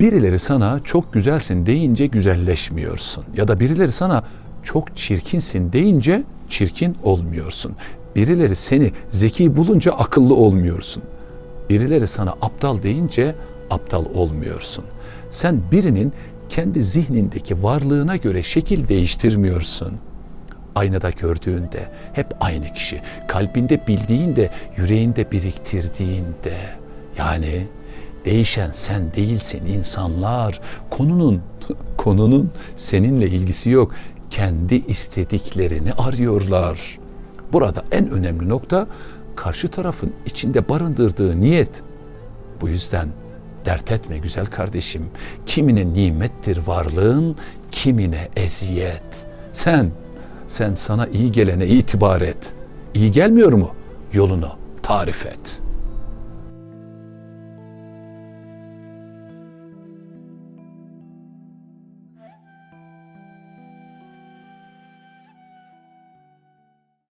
Birileri sana çok güzelsin deyince güzelleşmiyorsun. Ya da birileri sana çok çirkinsin deyince çirkin olmuyorsun. Birileri seni zeki bulunca akıllı olmuyorsun. Birileri sana aptal deyince aptal olmuyorsun. Sen birinin kendi zihnindeki varlığına göre şekil değiştirmiyorsun. Aynada gördüğünde hep aynı kişi. Kalbinde bildiğinde, yüreğinde biriktirdiğinde. Yani değişen sen değilsin insanlar. Konunun konunun seninle ilgisi yok. Kendi istediklerini arıyorlar. Burada en önemli nokta karşı tarafın içinde barındırdığı niyet. Bu yüzden dert etme güzel kardeşim. Kimine nimettir varlığın, kimine eziyet. Sen, sen sana iyi gelene itibar et. İyi gelmiyor mu? Yolunu tarif et.''